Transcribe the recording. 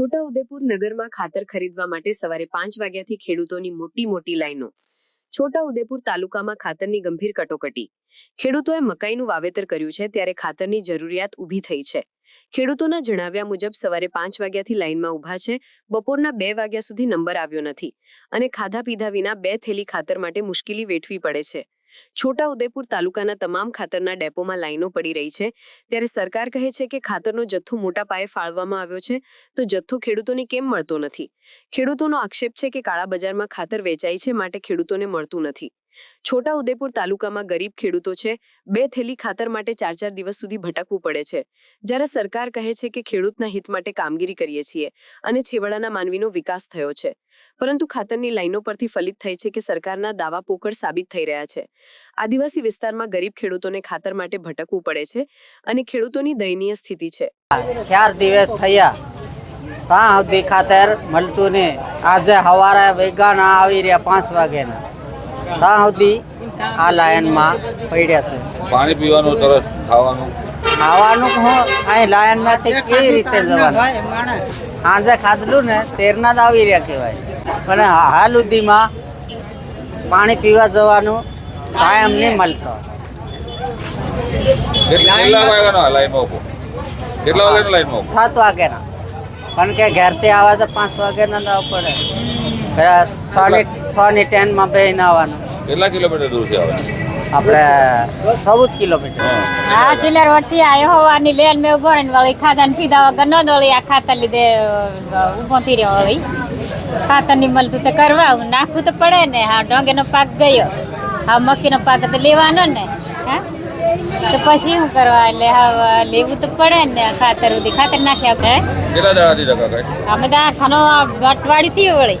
છોટાઉદેપુર નગરમાં ખાતર ખરીદવા માટે સવારે પાંચ વાગ્યાથી ખેડૂતોની મોટી મોટી લાઈનો. છોટા ઉદેપુર તાલુકામાં ખાતરની ગંભીર કટોકટી. ખેડૂતોએ મકાઈનું વાવેતર કર્યું છે ત્યારે ખાતરની જરૂરિયાત ઊભી થઈ છે. ખેડૂતોના જણાવ્યા મુજબ સવારે પાંચ વાગ્યાથી લાઈનમાં ઊભા છે, બપોરના બે વાગ્યા સુધી નંબર આવ્યો નથી અને ખાધા પીધા વિના બે થેલી ખાતર માટે મુશ્કેલી વેઠવી પડે છે. છોટાઉદેપુર તાલુકાના તમામ ખાતરના ડેપોમાં લાઈનો પડી રહી છે. ત્યારે સરકાર કહે છે કે ખાતરનો જથ્થો મોટા પાયે ફાળવવામાં આવ્યો છે, તો જથ્થો ખેડૂતોને કેમ મળતો નથી? ખેડૂતોનો આક્ષેપ છે કે કાળા બજારમાં ખાતર વેચાય છે માટે ખેડૂતોને મળતું નથી. છોટા ઉદેપુર તાલુકામાં ગરીબ ખેડૂતો છે, બે થેલી ખાતર માટે ચાર ચાર દિવસ સુધી ભટકવું પડે છે. જ્યારે સરકાર કહે છે કે ખેડૂતના હિત માટે કામગીરી કરીએ છીએ, અને છેવાડાના માનવીનો વિકાસ થયો છે. પરંતુ ખાતરની લાઈનો પરથી ફલિત થઈ છે કે સરકારના દાવા પોકળ સાબિત થઈ રહ્યા છે. આદિવાસી વિસ્તારમાં ગરીબ ખેડૂતોને ખાતર માટે ભટકવું પડે છે અને ખેડૂતોની દયનીય સ્થિતિ છે. ચાર દિવસ થયા. ત્યાં સુધી ખાતર મળતું નહીં? આજે સવારે વેગાના આવી રહ્યા પાંચ વાગ્યાના ત્યાં સુધી આ લાયનમાં પડ્યા છે? પાણી પીવાનું તરસ ખાવાનું ખાવાનું હું અહીં લાયનમાંથી કેવી રીતે જવાનું? સાંજે ખાધલું ને તેરના જ આવી રહ્યા કહેવાય. પણ હાલ સુધીમાં પાણી પીવા જવાનું ટાઈમ નહીં મળતો. કેટલા કેટલા વાગ્યાનો લાઈનમાં ઊભો? કેટલા વાગ્યાનો લાઈનમાં ઊભો? સાત વાગ્યાના. પણ કે ઘરથી આવે તો પાંચ વાગ્યાના ના પડે. પેલા સોની સોની ટેનમાં બેહીને આવવાનું. કેટલા કિલોમીટર દૂરથી આવે આપણે ચૌદ કિલોમીટર. હા. ચિલ્લર વળતી આયો હોવાની લેન મેં ઊભો રહીને વળી ખાધા ને પીધા વગર ન દોડી આ ખાતર લીધે ઊભો થઈ રહ્યો વળી. ખાતરની મળતું તો કરવા નાખવું તો પડે ને હા ડોંગેનો પાક ગયો. હા મક્કીનો પાક તો લેવાનો ને હા. તો પછી શું કરવા એટલે હા લેવું તો પડે ને ખાતર સુધી. ખાતર નાખ્યા વગર કેટલા દાડાથી ટકા કઈ અમે તો આખાનો વટવાડી થી વળી.